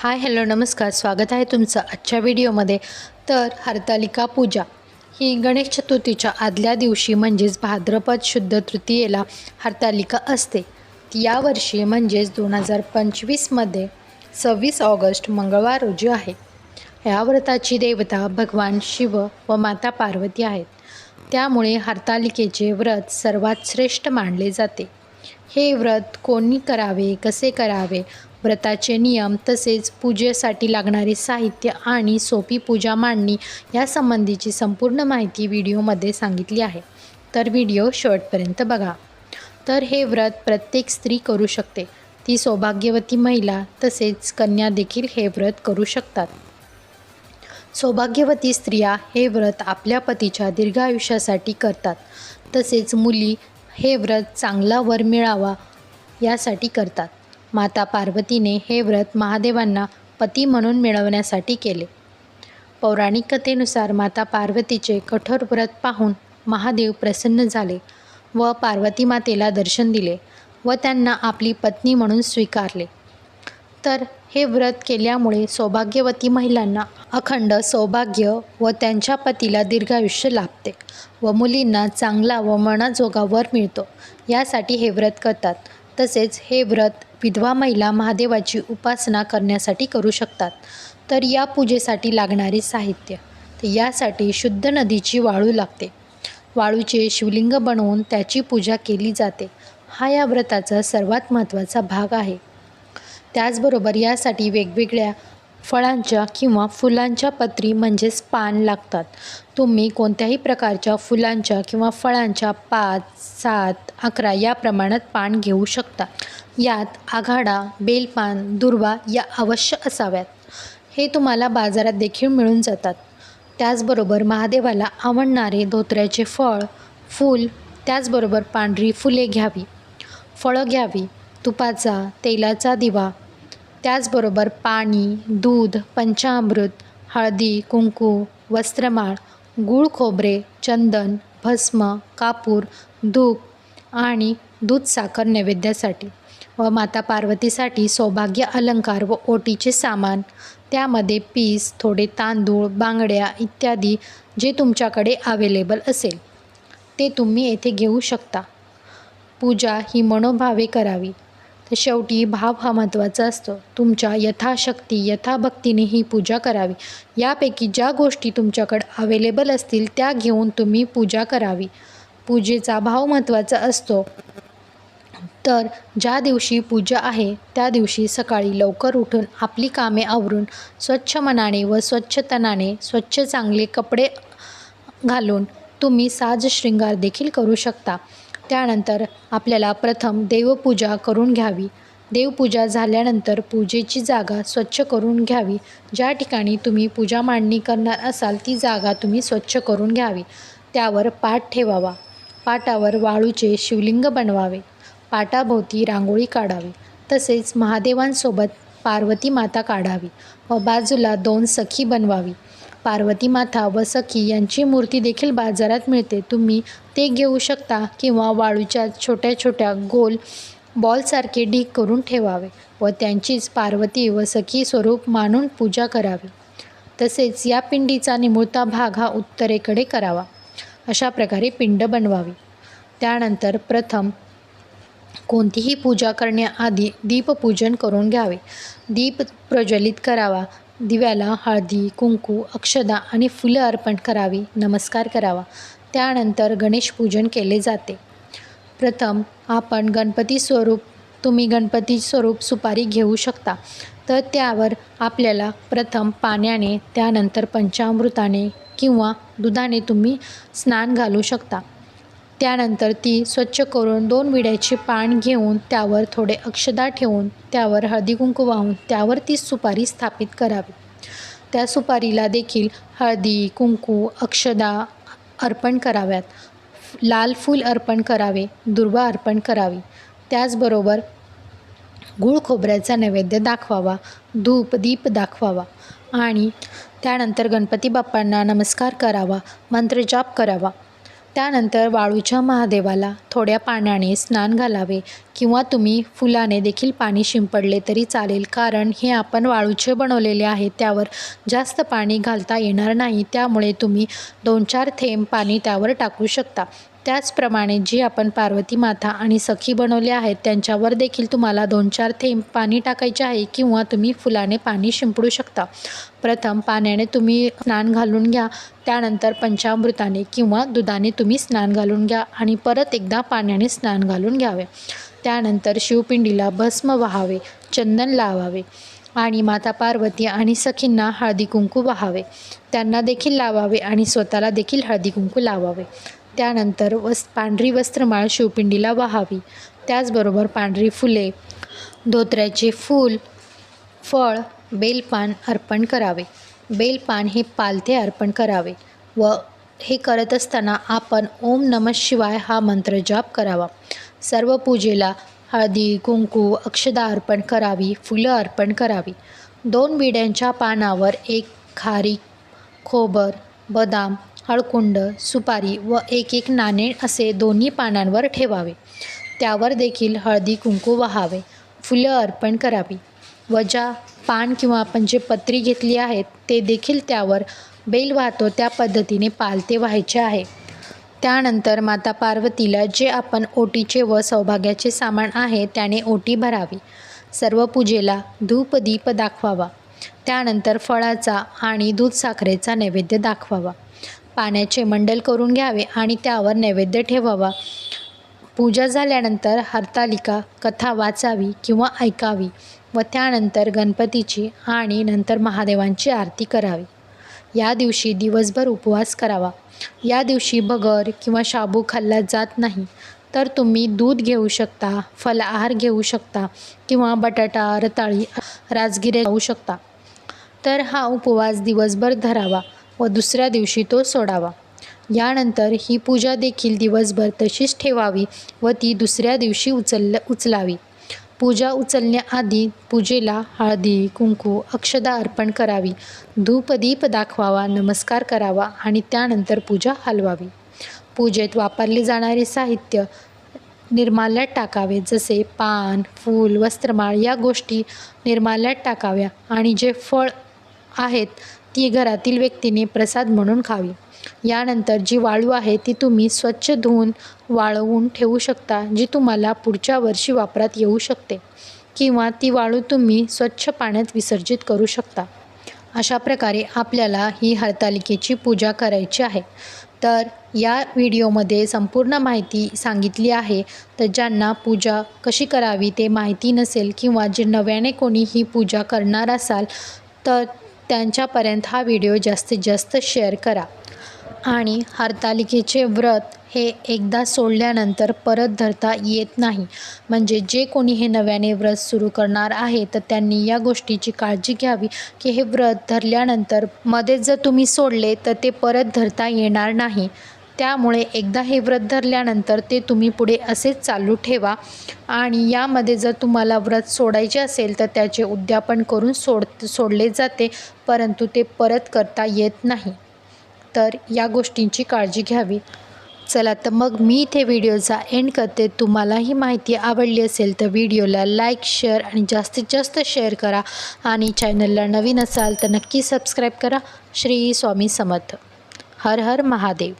Hi hello नमस्कार. स्वागत आहे तुमचं आजच्या व्हिडिओमध्ये. तर हरतालिका पूजा ही गणेश चतुर्थीच्या आदल्या दिवशी म्हणजेच भाद्रपद शुद्ध तृतीयेला हरतालिका असते. यावर्षी म्हणजेच दोन हजार पंचवीसमध्ये सव्वीस ऑगस्ट मंगळवार रोजी आहे. या व्रताची देवता भगवान शिव व माता पार्वती आहेत. त्यामुळे हरतालिकेचे व्रत सर्वात श्रेष्ठ मानले जाते. हे व्रत कोणी करावे कसे करावे व्रताचे नियम तसेच पूजेसाठी लागणारे साहित्य आणि सोपी पूजा मांडणी यासंबंधीची संपूर्ण माहिती व्हिडिओमध्ये सांगितली आहे. तर व्हिडिओ शेवटपर्यंत बघा. तर हे व्रत प्रत्येक स्त्री करू शकते. ती सौभाग्यवती महिला तसेच कन्या देखील हे व्रत करू शकतात. सौभाग्यवती स्त्रिया हे व्रत आपल्या पतीच्या दीर्घायुष्यासाठी करतात. तसेच मुली हे व्रत चांगला वर मिळावा यासाठी करतात. माता पार्वतीने हे व्रत महादेवांना पती म्हणून मिळवण्यासाठी केले. पौराणिक कथेनुसार माता पार्वतीचे कठोर व्रत पाहून महादेव प्रसन्न झाले व पार्वती मातेला दर्शन दिले व त्यांना आपली पत्नी म्हणून स्वीकारले. तर हे व्रत केल्यामुळे सौभाग्यवती महिलांना अखंड सौभाग्य व त्यांच्या पतीला दीर्घायुष्य लाभते व मुलींना चांगला व मनाजोगा वर मिळतो. यासाठी हे व्रत करतात. तसेच हे व्रत विधवा महिला महादेवाची उपासना करण्यासाठी करू शकतात. तर या पूजेसाठी लागणारे साहित्य. तर यासाठी शुद्ध नदीची वाळू लागते. वाळूचे शिवलिंग बनवून त्याची पूजा केली जाते. हा या व्रताचा सर्वात महत्त्वाचा भाग आहे. त्याचबरोबर यासाठी वेगवेगळ्या फळांच्या किंवा फुलांच्या पत्री म्हणजेच पान लागतात. तुम्ही कोणत्याही प्रकारच्या फुलांच्या किंवा फळांच्या पाच सात अकरा या प्रमाणात पान घेऊ शकता. यात आघाडा बेलपान दुर्वा या अवश्य असाव्यात. हे तुम्हाला बाजारात देखील मिळून जातात. त्याचबरोबर महादेवाला आवडणारे धोत्र्याचे फळ फूल त्याचबरोबर पांढरी फुले घ्यावी. फळं घ्यावी. तुपाचा तेलाचा दिवा त्याचबरोबर पाणी दूध पंचामृत हळदी कुंकू वस्त्रमाळ गूळ खोबरे चंदन भस्म कापूर धूप आणि दूध साखर नैवेद्यासाठी व माता पार्वतीसाठी सौभाग्य अलंकार व ओटीचे सामान. त्यामध्ये पीस थोडे तांदूळ बांगड्या इत्यादी जे तुमच्याकडे अवेलेबल असेल ते तुम्ही येथे घेऊ शकता. पूजा ही मनोभावे करावी. तर शेवटी भाव हा महत्त्वाचा असतो. तुमच्या यथाशक्ती यथाभक्तीने ही पूजा करावी. यापैकी ज्या गोष्टी तुमच्याकडे अवेलेबल असतील त्या घेऊन तुम्ही पूजा करावी. पूजेचा भाव महत्त्वाचा असतो. तर ज्या दिवशी पूजा आहे त्या दिवशी सकाळी लवकर उठून आपली कामे आवरून स्वच्छ मनाने व स्वच्छ तनाने स्वच्छ चांगले कपडे घालून तुम्ही साज शृंगार देखील करू शकता. त्यानंतर आपल्याला प्रथम देवपूजा करून घ्यावी. देवपूजा झाल्यानंतर पूजेची जागा स्वच्छ करून घ्यावी. ज्या ठिकाणी तुम्ही पूजा मांडणी करणार असाल ती जागा तुम्ही स्वच्छ करून घ्यावी. त्यावर पाट ठेवावा. पाटावर वाळूचे शिवलिंग बनवावे. पाटाभोवती रांगोळी काढावी. तसेच महादेवांसोबत पार्वती माता काढावी व बाजूला दोन सखी बनवावी. पार्वती माता व सखी यांची मूर्ती देखील बाजारात मिळते. तुम्ही ते घेऊ शकता किंवा वाळूच्या छोट्या छोट्या गोल बॉलसारखे ढीग करून ठेवावे व त्यांचीच पार्वती व सखी स्वरूप मानून पूजा करावी. तसेच या पिंडीचा निमुळता भाग हा उत्तरेकडे करावा. अशा प्रकारे पिंड बनवावी. त्यानंतर प्रथम कोणतीही पूजा करण्याआधी दीपपूजन करून घ्यावे. दीप प्रज्वलित करावा. दिव्याला हळदी कुंकू अक्षदा आणि फुलं अर्पण करावी नमस्कार करावा. त्यानंतर गणेश पूजन केले जाते. प्रथम आपण गणपती स्वरूप तुम्ही गणपती स्वरूप सुपारी घेऊ शकता. तर त्यावर आपल्याला प्रथम पाण्याने त्यानंतर पंचामृताने किंवा दुधाने तुम्ही स्नान घालू शकता. त्यानंतर ती स्वच्छ करून दोन विड्याचे पान घेऊन त्यावर थोडे अक्षदा ठेवून त्यावर हळदी कुंकू वाहून त्यावर ती सुपारी स्थापित करावी. त्या सुपारीला देखील हळदी कुंकू अक्षदा अर्पण कराव्यात. लाल फूल अर्पण करावे दुर्वा अर्पण करावी. त्याचबरोबर गूळ खोबऱ्याचा नैवेद्य दाखवावा धूप दीप दाखवावा आणि त्यानंतर गणपती बाप्पांना नमस्कार करावा मंत्रजाप करावा. त्यानंतर वाळूच्या महादेवाला थोड्या पाण्याने स्नान घालावे किंवा तुम्ही फुलाने देखील पाणी शिंपडले तरी चालेल कारण हे आपण वाळूचे बनवलेले आहे त्यावर जास्त पाणी घालता येणार नाही त्यामुळे तुम्ही दोन चार थेंब पाणी त्यावर टाकू शकता. त्याचप्रमाणे जी आपण पार्वती माता आणि सखी बनवले आहेत त्यांच्यावर देखील तुम्हाला दोन चार थेंब पाणी टाकायचे आहे किंवा तुम्ही फुलाने पाणी शिंपडू शकता. प्रथम पाण्याने तुम्ही स्नान घालून घ्या त्यानंतर पंचामृताने किंवा दुधाने तुम्ही स्नान घालून घ्या आणि परत एकदा पाण्याने स्नान घालून घ्यावे. त्यानंतर शिवपिंडीला भस्म वाहावे चंदन लावावे आणि माता पार्वती आणि सखींना हळदी कुंकू वाहावे. त्यांना देखील लावावे आणि स्वतःला देखील हळदी कुंकू लावावे. त्यानंतर वस् पांढरी वस्त्रमाळ शिवपिंडीला वाहावी. त्याचबरोबर पांढरी फुले धोत्र्याचे फूल फळ बेलपान अर्पण करावे. बेलपान हे पालथे अर्पण करावे व हे करत असताना आपण ओम नम शिवाय हा मंत्र जाप करावा. सर्व पूजेला हळदी कुंकू अक्षदा अर्पण करावी फुलं अर्पण करावी. दोन विड्यांच्या पानावर एक खारी खोबर बदाम हळकुंड सुपारी व एक एक नाणे असे दोन्ही पानांवर ठेवावे. त्यावर देखील हळदी कुंकू वाहावे. फुलं अर्पण करावी. व ज्या पान किंवा आपण जे पत्री घेतली आहेत ते देखील त्यावर बेल वाहतो त्या पद्धतीने पालते व्हायचे आहे. त्यानंतर माता पार्वतीला जे आपण ओटीचे व सौभाग्याचे सामान आहे त्याने ओटी भरावी. सर्व पूजेला धूपदीप दाखवावा. त्यानंतर फळाचा आणि दूध साखरेचा नैवेद्य दाखवावा. पाण्याचे मंडल करून घ्यावे आणि त्यावर नैवेद्य ठेवावा. पूजा झाल्यानंतर हरतालिका कथा वाचावी किंवा ऐकावी व त्यानंतर गणपतीची आणि नंतर महादेवांची आरती करावी. या दिवशी दिवसभर उपवास करावा. या दिवशी भगर किंवा शाबू खाल्ला जात नाही तर तुम्ही दूध घेऊ शकता फलाहार घेऊ शकता किंवा बटाटा रताळी राजगिरे खाऊ शकता. तर हा उपवास दिवसभर धरावा. व दुसऱ्या दिवशी तो सोडावा. यानंतर ही पूजा देखील दिवसभर तशीच ठेवावी व ती दुसऱ्या दिवशी उचल उचलावी. पूजा उचलण्याआधी पूजेला हळदी कुंकू अक्षदा अर्पण करावी. धूपदीप दाखवावा नमस्कार करावा आणि त्यानंतर पूजा हलवावी. पूजेत वापरले जाणारे साहित्य निर्माल्यात टाकावे जसे पान फूल वस्त्रमाळ या गोष्टी निर्माल्यात टाकाव्या आणि जे फळ आहेत ती घरातील व्यक्तीने प्रसाद म्हणून खावी. यानंतर जी वाळू आहे ती तुम्ही स्वच्छ धुवून वाळवून ठेवू शकता जी तुम्हाला पुढच्या वर्षी वापरात येऊ शकते. किंवा ती वाळू तुम्ही स्वच्छ पाण्यात विसर्जित करू शकता. अशा प्रकारे आपल्याला ही हरतालिकेची पूजा करायची आहे. तर या व्हिडिओमध्ये संपूर्ण माहिती सांगितली आहे. तर ज्यांना पूजा कशी करावी ते माहिती नसेल किंवा जे नव्याने कोणी ही पूजा करणार असाल तर त्यांच्यापर्यंत हा व्हिडिओ जास्तीत जास्त शेअर करा. आणि हरतालिकेचे व्रत हे एकदा सोडल्यानंतर परत धरता येत नाही. म्हणजे जे कोणी हे नव्याने व्रत सुरू करणार आहे तर त्यांनी या गोष्टीची काळजी घ्यावी की हे व्रत धरल्यानंतर मध्येच जर तुम्ही सोडले तर ते परत धरता येणार नाही. त्यामुळे एकदा हे व्रत धरल्यानंतर ते तुम्ही पुढे असेच चालू ठेवा. आणि यामध्ये जर तुम्हाला व्रत सोडायचे असेल तर त्याचे उद्यापन करून सोड सोडले जाते परंतु ते परत करता येत नाही. तर या गोष्टींची काळजी घ्यावी. चला तर मग मी इथे व्हिडिओचा एंड करते. तुम्हाला ही माहिती आवडली असेल तर व्हिडिओला लाईक शेअर आणि जास्तीत जास्त शेअर करा. आणि चॅनलला नवीन असाल तर नक्की सबस्क्राईब करा. श्री स्वामी समर्थ. हर हर महादेव.